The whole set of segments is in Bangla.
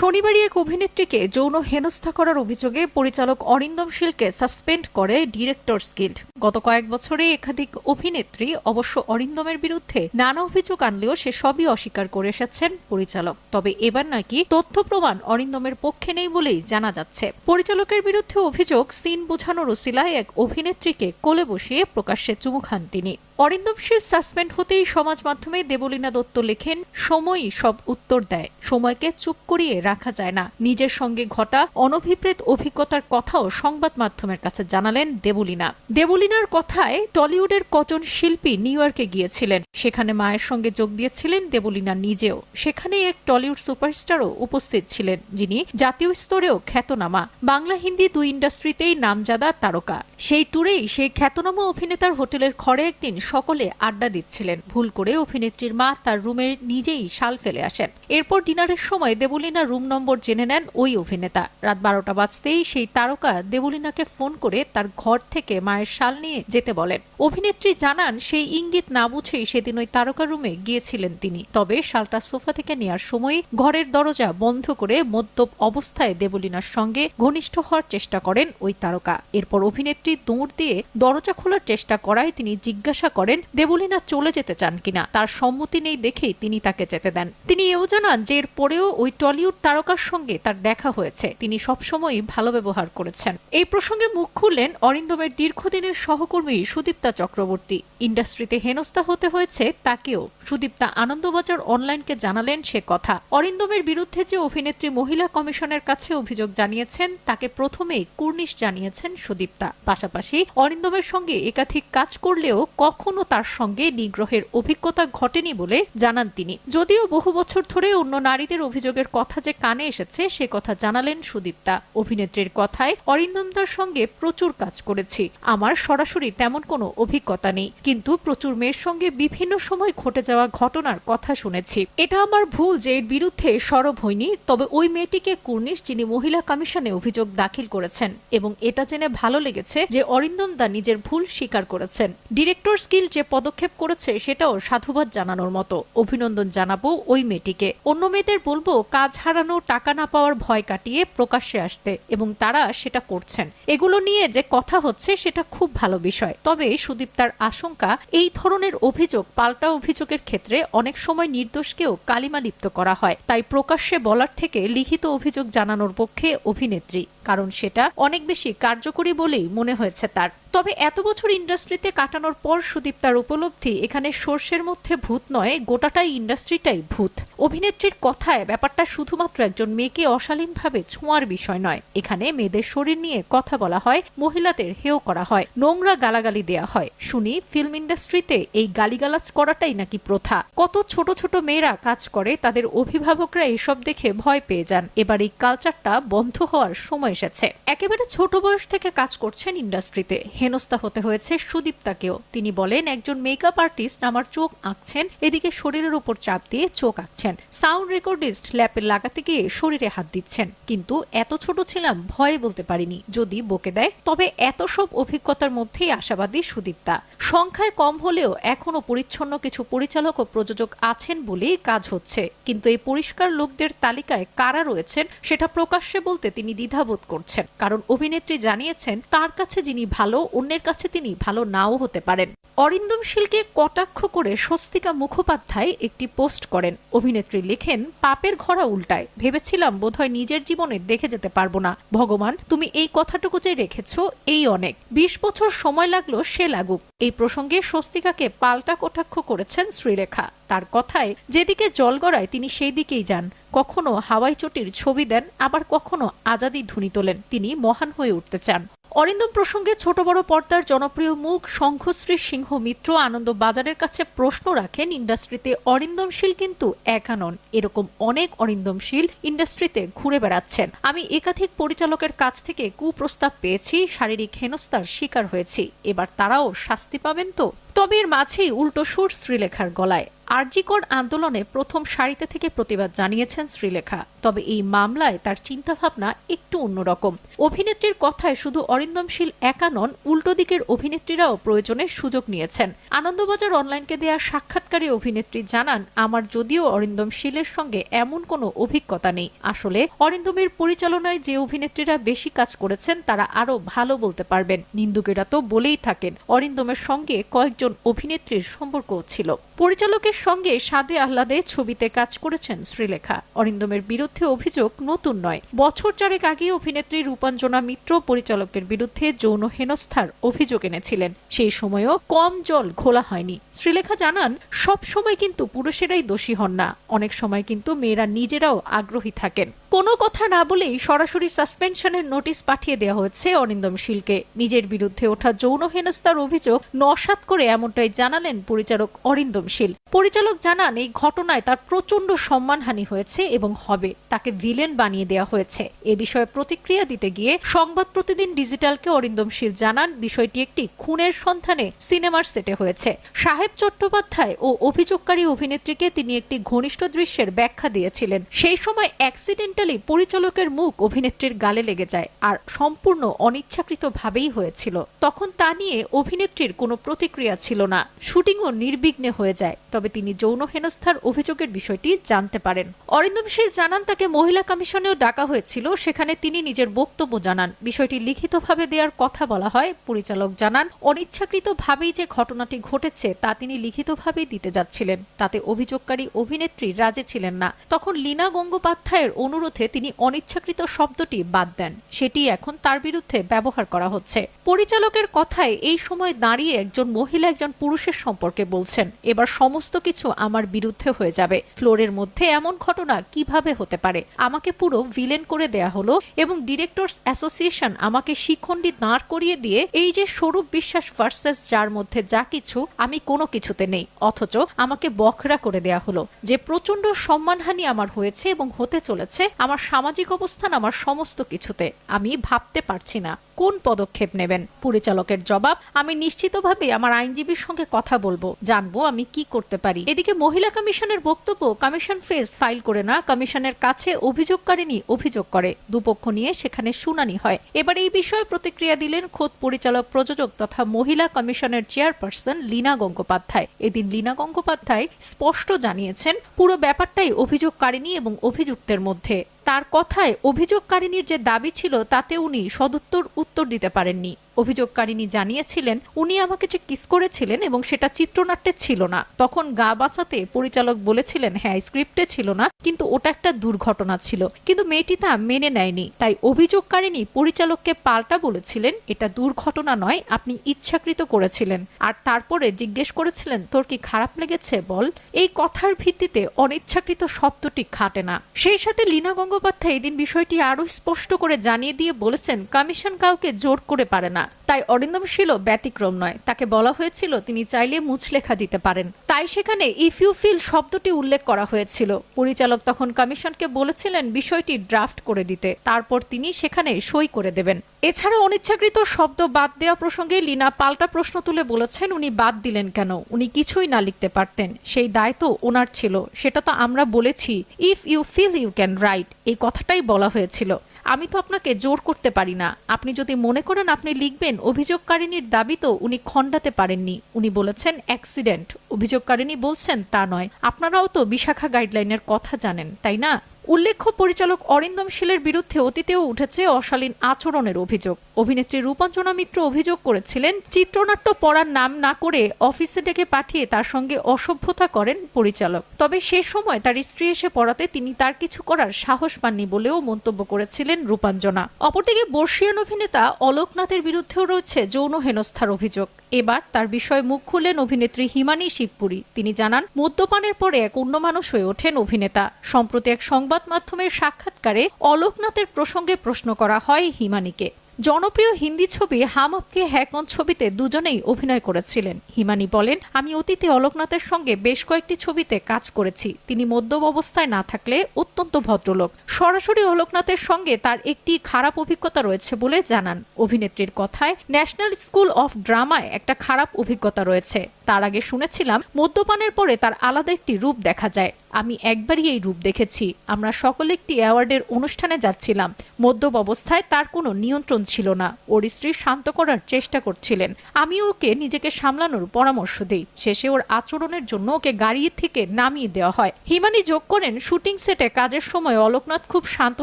শনিবারই এক অভিনেত্রীকে যৌন হেনস্থা করার অভিযোগে পরিচালক অরিন্দম শীলকে সাসপেন্ড করে ডিরেক্টরস গিল্ড। গত কয়েক বছরে একাধিক অভিনেত্রী, অবশ্য অরিন্দমের বিরুদ্ধে নানা অভিযোগ আনলেও সে সবই অস্বীকার করে এসেছেন পরিচালক। তবে এবার নাকি তথ্য প্রমাণ অরিন্দমের পক্ষে নেই বলেই জানা যাচ্ছে। পরিচালকের বিরুদ্ধে অভিযোগ, সিন বোঝানোর ওসিলায় এক অভিনেত্রীকে কোলে বসিয়ে প্রকাশ্যে চুমু খান তিনি। অরিন্দম শীল সাসপেন্ড হতেই সমাজ মাধ্যমে দেবলীনা দত্ত লেখেন, সময়ই সব উত্তর দেয়। সময়কে চুপ করিয়ে রাখা যায় না। নিজের সঙ্গে ঘটা অনভিপ্রেত অভিজ্ঞতার কথাও সংবাদ মাধ্যমের কাছে জানালেন দেবলীনা। দেবলীনার কথায় টলিউডের কজন শিল্পী নিউ ইয়র্কে গিয়েছিলেন। সেখানে মায়ের সঙ্গে যোগ দিয়েছিলেন দেবলীনা নিজেও। সেখানে এক টলিউড সুপারস্টারও উপস্থিত ছিলেন, যিনি জাতীয় স্তরেও খ্যাতনামা। বাংলা হিন্দি দুই ইন্ডাস্ট্রিতেই নামজাদা তারকা। সেই ট্যুরেই সেই খ্যাতনামা অভিনেতার হোটেলের ঘরে একদিন সকলে আড্ডা দিচ্ছিলেন। ভুল করে অভিনেত্রীর মা তার রুমে নিজেই শাল ফেলে আসেন। এরপর ডিনারের সময় দেবলীনা রুম নম্বর জেনে নেন ওই অভিনেতা। রাত বারোটা বাজতেই সেই তারকা দেবলিনাকে ফোন করে তার ঘর থেকে মায়ের শাল নিয়ে যেতে বলেন। অভিনেত্রী জানান, সেই ইঙ্গিত না বুঝেই সেদিন ওই তারকা রুমে গিয়েছিলেন তিনি। তবে শালটা সোফা থেকে নেয়ার সময় ঘরের দরজা বন্ধ করে মদ্যপ অবস্থায় দেবলিনার সঙ্গে ঘনিষ্ঠ হওয়ার চেষ্টা করেন ওই তারকা। এরপর অভিনেত্রী দৌড় দিয়ে দরজা খোলার চেষ্টা করায় তিনি জিজ্ঞাসা করেন, দেবলীনা চলে যেতে চান কিনা তার সম্মতি নেই দেখেই তিনি তাকে যেতে দেন। তিনি এও জানান যে এর পরেও ওই টলিউড তারকার সঙ্গে তার দেখা হয়েছে। তিনি সবসময়ই ভালো ব্যবহার করেছেন। এই প্রসঙ্গে মুখ খুললেন অরিন্দমের দীর্ঘদিনের সহকর্মী সুদীপ্তা চক্রবর্তী। ইন্ডাস্ট্রিতে হেনস্থা হতে হয়েছে তাকেও। সুদীপ্তা আনন্দবাজার অনলাইনকে জানালেন সে কথা। অরিন্দমের বিরুদ্ধে যে অভিনেত্রী মহিলা কমিশনের কাছে অভিযোগ জানিয়েছেন, তাকে প্রথমেই কুর্নিশ জানিয়েছেন সুদীপ্তা। পাশাপাশি অরিন্দমের সঙ্গে একাধিক কাজ করলেও কখনো তার সঙ্গে নিগ্রহের অভিজ্ঞতা ঘটেনি বলে জানান তিনি। যদিও বহু বছর ধরে অন্য নারীদের অভিযোগের কথা যে কানে এসেছে, সে কথা জানালেন সুদীপ্তা। অভিনেত্রীর কথায়, অরিন্দমদার সঙ্গে প্রচুর কাজ করেছি। আমার সরাসরি তেমন কোনো অভিজ্ঞতা নেই। কিন্তু প্রচুর মেয়ের সঙ্গে বিভিন্ন সময় ঘটে যাওয়া ঘটনার কথা শুনেছি। এটা আমার ভুল যে এর বিরুদ্ধে সরব হয়নি তবে ওই মেয়েটিকে কুর্নিশ, যিনি মহিলা কমিশনে অভিযোগ দাখিল করেছেন, এবং এটা জেনে ভালো লেগেছে যে অরিন্দম দা নিজের ভুল স্বীকার করেছেন। ডিরেক্টর স্কিল যে পদক্ষেপ করেছে সেটাও সাধুবাদ জানানোর মতো। অভিনন্দন জানাব ওই মেয়েটিকে। অন্য মেয়েদের বলব, কাজ হারানো, টাকা না পাওয়ার ভয় কাটিয়ে প্রকাশ্যে আসতে এবং তারা সেটা করছেন। এগুলো নিয়ে যে কথা হচ্ছে সেটা খুব ভালো বিষয়। তবে সুদীপ্তার আশঙ্কা, এই ধরনের অভিযোগ, পাল্টা অভিযোগের ক্ষেত্রে অনেক সময় নির্দোষকেও কালিমা লিপ্ত করা হয়। তাই প্রকাশ্যে বলার থেকে লিখিত অভিযোগ জানানোর পক্ষে অভিনেত্রী, কারণ সেটা অনেক বেশি কার্যকরী বলেই মনে হয়েছে তার। তবে এত বছর ইন্ডাস্ট্রিতে কাটানোর পর সুদীপ্তার উপলব্ধি এখানে সর্ষের মধ্যে ভূত নয়, গোটাটাই ইন্ডাস্ট্রিটাই ভূত। অভিনেত্রীর কথায় ব্যাপারটা শুধুমাত্র একজন মেয়েকে অশালীনভাবে ছোঁয়ার বিষয় নয়। এখানে মেয়েদের শরীর নিয়ে কথা বলা হয়, মহিলাদের হেয় করা হয়, নোংরা গালাগালি দেয়া হয়। শুনি, ফিল্ম ইন্ডাস্ট্রিতে এই গালিগালাজ করাটাই নাকি প্রথা। কত ছোট ছোট মেয়েরা কাজ করে, তাদের অভিভাবকরা এসব দেখে ভয় পেয়ে যান। এবার এই কালচারটা বন্ধ হওয়ার সময় এসেছে। একেবারে ছোট বয়স থেকে কাজ করছেন ইন্ডাস্ট্রিতে। হেনস্থা হতে হয়েছে সুদীপ্তাকেও। তিনি বলেন একজন মেকআপ আর্টিস্ট আমার চোখ আঁকছেন, এদিকে শরীরের উপর চাপ দিয়ে চোখ আঁকছেন। সাউন্ড রেকর্ডিস্ট ল্যাপে লাগাতে গিয়ে শরীরে হাত দিচ্ছেন। কিন্তু এত ছোট ছিলাম, ভয়ে বলতে পারিনি। যদি বকে দেয়, তবে এত সব অভিজ্ঞতার মধ্যেই আশাবাদী সুদীপ্তা। সংখ্যায় কম হলেও এখনও পরিচ্ছন্ন কিছু পরিচালক ও প্রযোজক আছেন বলেই কাজ হচ্ছে। কিন্তু এই পরিষ্কার লোকদের তালিকায় কারা রয়েছেন, সেটা প্রকাশ্যে বলতে তিনি দ্বিধাবোধ করছেন। কারণ অভিনেত্রী জানিয়েছেন, তার কাছে যিনি ভালো, অন্যের কাছে তিনি ভালো নাও হতে পারেন। অরিন্দম শীলকে কটাক্ষ করে স্বস্তিকা মুখোপাধ্যায় একটি পোস্ট করেন। অভিনেত্রী লেখেন, পাপের ঘরা উল্টায়। ভেবেছিলাম বোধহয় নিজের জীবনে দেখে যেতে পারব না। ভগবান, তুমি এই কথাটুকু যে রেখেছ, এই অনেক। বিশ বছর সময় লাগল, সে লাগুক। এই প্রসঙ্গে স্বস্তিকাকে পাল্টা কটাক্ষ করেছেন শ্রীরেখা। তার কথায়, যেদিকে জল গড়ায়, তিনি সেই দিকেই যান। কখনো হাওয়াই চটির ছবি দেন, আবার কখনো আজাদি ধ্বনি তোলেন। তিনি মহান হয়ে উঠতে চান। অরিন্দম প্রসঙ্গে ছোট বড় পর্দার জনপ্রিয় মুখ শঙ্খশ্রী সিংহ মিত্র আনন্দ বাজারের কাছে প্রশ্ন রাখেন, ইন্ডাস্ট্রিতে অরিন্দমশীল কিন্তু একা নন। এরকম অনেক অরিন্দমশীল ইন্ডাস্ট্রিতে ঘুরে বেড়াচ্ছেন। আমি একাধিক পরিচালকের কাছ থেকে কুপ্রস্তাব পেয়েছি, শারীরিক হেনস্থার শিকার হয়েছি। এবার তারাও শাস্তি পাবেন তো? তবে এর মাঝেই উল্টো সুর শ্রীলেখার গলায়। আরজিকর আন্দোলনে প্রথম সারিতে থেকে প্রতিবাদ জানিয়েছেন শ্রীলেখা। তবে এই মামলায় তার চিন্তাভাবনা একটু অন্যরকম। অভিনেত্রীর কথায় শুধু অরিন্দমশীল একা নন, উল্টো দিকের অভিনেত্রীরাও প্রয়োজনের সুযোগ নিয়েছেন। আনন্দবাজার অনলাইনকে দেয়া সাক্ষাৎকারে অভিনেত্রী জানান, আমার যদিও অরিন্দম শীলের সঙ্গে এমন কোনো অভিজ্ঞতা নেই। আসলে অরিন্দমের পরিচালনায় যে অভিনেত্রীরা বেশি কাজ করেছেন, তারা আরও ভালো বলতে পারবেন। নিন্দুকেরা তো বলেই থাকেন, অরিন্দমের সঙ্গে কয়েকজন অভিনেত্রীর সম্পর্কও ছিল। পরিচালকের সঙ্গে সাদে আহ্লাদে ছবিতে কাজ করেছেন শ্রীলেখা। অরিন্দমের বিরুদ্ধে অভিযোগ নতুন নয়। বছর চারেক আগে অভিনেত্রী রূপাঞ্জনা মিত্র পরিচালকের বিরুদ্ধে যৌন হেনস্থার অভিযোগ এনেছিলেন। সেই সময়ও কম জল ঘোলা হয়নি। শ্রীলেখা জানান, সব সময় কিন্তু পুরুষেরাই দোষী হন না। অনেক সময় কিন্তু মেয়েরা নিজেরাও আগ্রহী থাকেন। কোনো কথা না বলেই সরাসরি সাসপেনশনের নোটিশ পাঠিয়ে দেওয়া হয়েছে অরিন্দম শীলকে। নিজের বিরুদ্ধে ওঠা যৌন হেনস্থার অভিযোগ নসাত করে এমনটাই জানালেন পরিচালক অরিন্দম শীল। পরিচালক জানান, এই ঘটনায় তার প্রচণ্ড সম্মানহানি হয়েছে এবং হবে। তাকে ভিলেন বানিয়ে দেওয়া হয়েছে। এ বিষয়ে প্রতিক্রিয়া দিতে গিয়ে সংবাদ প্রতিদিন ডিজিটালকে অরিন্দম শীল জানান, বিষয়টি একটি খুনের সন্ধানে সিনেমার সেটে হয়েছে। সাহেব চট্টোপাধ্যায় ও অভিযোগকারী অভিনেত্রীকে তিনি একটি ঘনিষ্ঠ দৃশ্যের ব্যাখ্যা দিয়েছিলেন। সেই সময় অ্যাক্সিডেন্টালি পরিচালকের মুখ অভিনেত্রীর গালে লেগে যায় আর সম্পূর্ণ অনিচ্ছাকৃতভাবেই হয়েছিল। তখন তা নিয়ে অভিনেত্রীর কোনো প্রতিক্রিয়া ছিল না। শুটিংও নির্বিঘ্নে হয়ে যায়, তবে তিনি যৌন হেনস্থার অভিযোগের বিষয়টি জানতে পারেন। অরিন্দম শীল জানান, তাকে মহিলা কমিশনেও ডাকা হয়েছিল, সেখানে তিনি নিজের বক্তব্য জানান। বিষয়টি লিখিতভাবে দেওয়ার কথা বলা হয়। পরিচালক জানান, অনিচ্ছাকৃতভাবেই যে ঘটনাটি ঘটেছে, তা তিনি লিখিতভাবেই দিতে যাচ্ছিলেন। তাতে অভিযোগকারী অভিনেত্রী রাজি ছিলেন না। তখন লীনা গঙ্গোপাধ্যায়ের অনুরোধে তিনি অনিচ্ছাকৃত শব্দটি বাদ দেন। সেটি এখন তার বিরুদ্ধে ব্যবহার করা হচ্ছে। পরিচালকের কথায় এই সময় দাঁড়িয়ে একজন মহিলা একজন পুরুষের সম্পর্কে বলছেন, এবার সমস্ত কিছু আমার বিরুদ্ধে হয়ে যাবে। ফ্লোরের মধ্যে এমন ঘটনা কীভাবে হতে পারে? আমাকে পুরো ভিলেন করে দেয়া হলো এবং ডিরেক্টরস অ্যাসোসিয়েশন আমাকে শিখণ্ডী দাঁড় করিয়ে দিয়ে, এই যে স্বরূপ বিশ্বাস ভার্সেস যার মধ্যে যা কিছু, আমি কোনো কিছুতে নেই। অথচ আমাকে বখরা করে দেয়া হলো। যে প্রচণ্ড সম্মানহানি আমার হয়েছে এবং হতে চলেছে, আমার সামাজিক অবস্থান আমার সমস্ত কিছুতে। আমি ভাবতে পারছি না। কোন পদক্ষেপ নেবেন? পরিচালকের জবাব, আমি নিশ্চিতভাবে আমার আইনজীবীর সঙ্গে কথা বলব, জানব আমি কি করতে পারি। এদিকে মহিলা কমিশনের বক্তব্য, কমিশন ফেস ফাইল করে না, কমিশনের কাছে অভিযোগকারিনী অভিযোগ করে। দুপক্ষ নিয়ে সেখানে শুনানি হয়। এবার এই বিষয়ে প্রতিক্রিয়া দিলেন খোদ পরিচালক প্রযোজক তথা মহিলা কমিশনের চেয়ারপারসন লীনা গঙ্গোপাধ্যায়। এদিন লীনা গঙ্গোপাধ্যায় স্পষ্ট জানিয়েছেন, পুরো ব্যাপারটাই অভিযোগকারিনী এবং অভিযুক্তের মধ্যে। তার কথায় অভিযোগকারিনীর যে দাবি ছিল, তাতে উনি সদুত্তর উত্তর দিতে পারেননি। অভিযোগকারিনী জানিয়েছিলেন, উনি আমাকে যে কিস করেছিলেন এবং সেটা চিত্রনাট্যে ছিল না। তখন গা বাঁচাতে পরিচালক বলেছিলেন হ্যাঁ স্ক্রিপ্টে ছিল না, কিন্তু ওটা একটা দুর্ঘটনা ছিল। কিন্তু মেয়েটি তা মেনে নেয়নি। তাই অভিযোগকারিনী পরিচালককে পাল্টা বলেছিলেন, এটা দুর্ঘটনা নয়, আপনি ইচ্ছাকৃত করেছিলেন। আর তারপরে জিজ্ঞেস করেছিলেন, তোর কি খারাপ লেগেছে, বল? এই কথার ভিত্তিতে অনিচ্ছাকৃত শব্দটি খাটে না। সেই সাথে লীনা গঙ্গোপাধ্যায় এদিন বিষয়টি আরও স্পষ্ট করে জানিয়ে দিয়ে বলেছেন, কমিশন কাউকে জোর করে পারে না। তাই অরিন্দম শীলও ব্যতিক্রম নয়। তাকে বলা হয়েছিল তিনি চাইলে মুচলেখা দিতে পারেন। তাই সেখানে ইফ ইউ ফিল শব্দটি উল্লেখ করা হয়েছিল। পরিচালক তখন কমিশনকে বলেছিলেন বিষয়টি ড্রাফট করে দিতে। তারপর তিনি সেখানে সই করে দেবেন। এছাড়া অনিচ্ছাকৃত শব্দ বাদ দেওয়া প্রসঙ্গে লীনা পাল্টা প্রশ্ন তুলে বলেছেন, উনি বাদ দিলেন কেন? উনি কিছুই না লিখতে পারতেন। সেই দায় তো ওনার ছিল। সেটা তো আমরা বলেছি। If you feel you can write এই কথাটাই বলা হয়েছিল। আমি তো আপনাকে জোর করতে পারি না। আপনি যদি মনে করেন আপনি লিখবেন, অভিযোগকারিনীর দাবি তো উনি খণ্ডাতে পারেননি। উনি বলেছেন, অ্যাক্সিডেন্ট। অভিযোগকারিনী বলছেন, তা নয়। আপনারাও তো বিশাখা গাইডলাইনের কথা জানেন, তাই না? উল্লেখ্য পরিচালক অরিন্দম শীলের বিরুদ্ধে অতীতেও উঠেছে অশালীন আচরণের অভিযোগ। অভিনেত্রী রূপাঞ্জনা মিত্র অভিযোগ করেছিলেন, চিত্রনাট্য পড়ার নাম না করে অফিসে ডেকে পাঠিয়ে তার সঙ্গে অসভ্যতা করেন পরিচালক। তবে সে সময় তার স্ত্রী এসে পড়াতে তিনি তার কিছু করার সাহস পাননি বলেও মন্তব্য করেছিলেন রূপাঞ্জনা অপরদিকে বর্ষিয়ান অভিনেতা অলোকনাথের বিরুদ্ধেও রয়েছে যৌন হেনস্থার অভিযোগ। এবার তার বিষয়ে মুখ খুললেন অভিনেত্রী হিমানি শিবপুরী। তিনি জানান, মদ্যপানের পরে এক অন্য মানুষ হয়ে ওঠেন অভিনেতা। সম্প্রতি এক সংবাদ মাধ্যমের সাক্ষাৎকারে অলোকনাথের প্রসঙ্গে প্রশ্ন করা হয় হিমানিকে। জনপ্রিয় হিন্দি ছবি হাম আপকে হ্যাকন ছবিতে দুজনেই অভিনয় করেছিলেন। হিমানি বলেন, আমি অতীতে অলোকনাথের সঙ্গে বেশ কয়েকটি ছবিতে কাজ করেছি। তিনি মদ্যপ অবস্থায় না থাকলে অত্যন্ত ভদ্রলোক। সরাসরি অলোকনাথের সঙ্গে তার একটি খারাপ অভিজ্ঞতা রয়েছে বলে জানান। অভিনেত্রীর কথায়, ন্যাশনাল স্কুল অফ ড্রামায় একটা খারাপ অভিজ্ঞতা রয়েছে। তার আগে শুনেছিলাম, মদ্যপানের পরে তার আলাদা একটি রূপ দেখা যায়। আমি একবারই এই রূপ দেখেছি। আমরা সকলে একটি অ্যাওয়ার্ডের অনুষ্ঠানে যাচ্ছিলাম। মদ্যপ অবস্থায় তার কোনো নিয়ন্ত্রণ ছিল না। ওর স্ত্রী শান্ত করার চেষ্টা করছিলেন। আমি ওকে নিজেকে সামলানোর পরামর্শ দিই। শেষে ওর আচরণের জন্য ওকে গাড়ি থেকে নামিয়ে দেওয়া হয়। হিমানি যোগ করেন, শুটিং সেটে কাজের সময় অলোকনাথ খুব শান্ত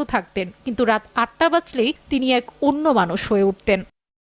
থাকতেন। কিন্তু রাত আটটা বাজলেই তিনি এক অন্য মানুষ হয়ে উঠতেন।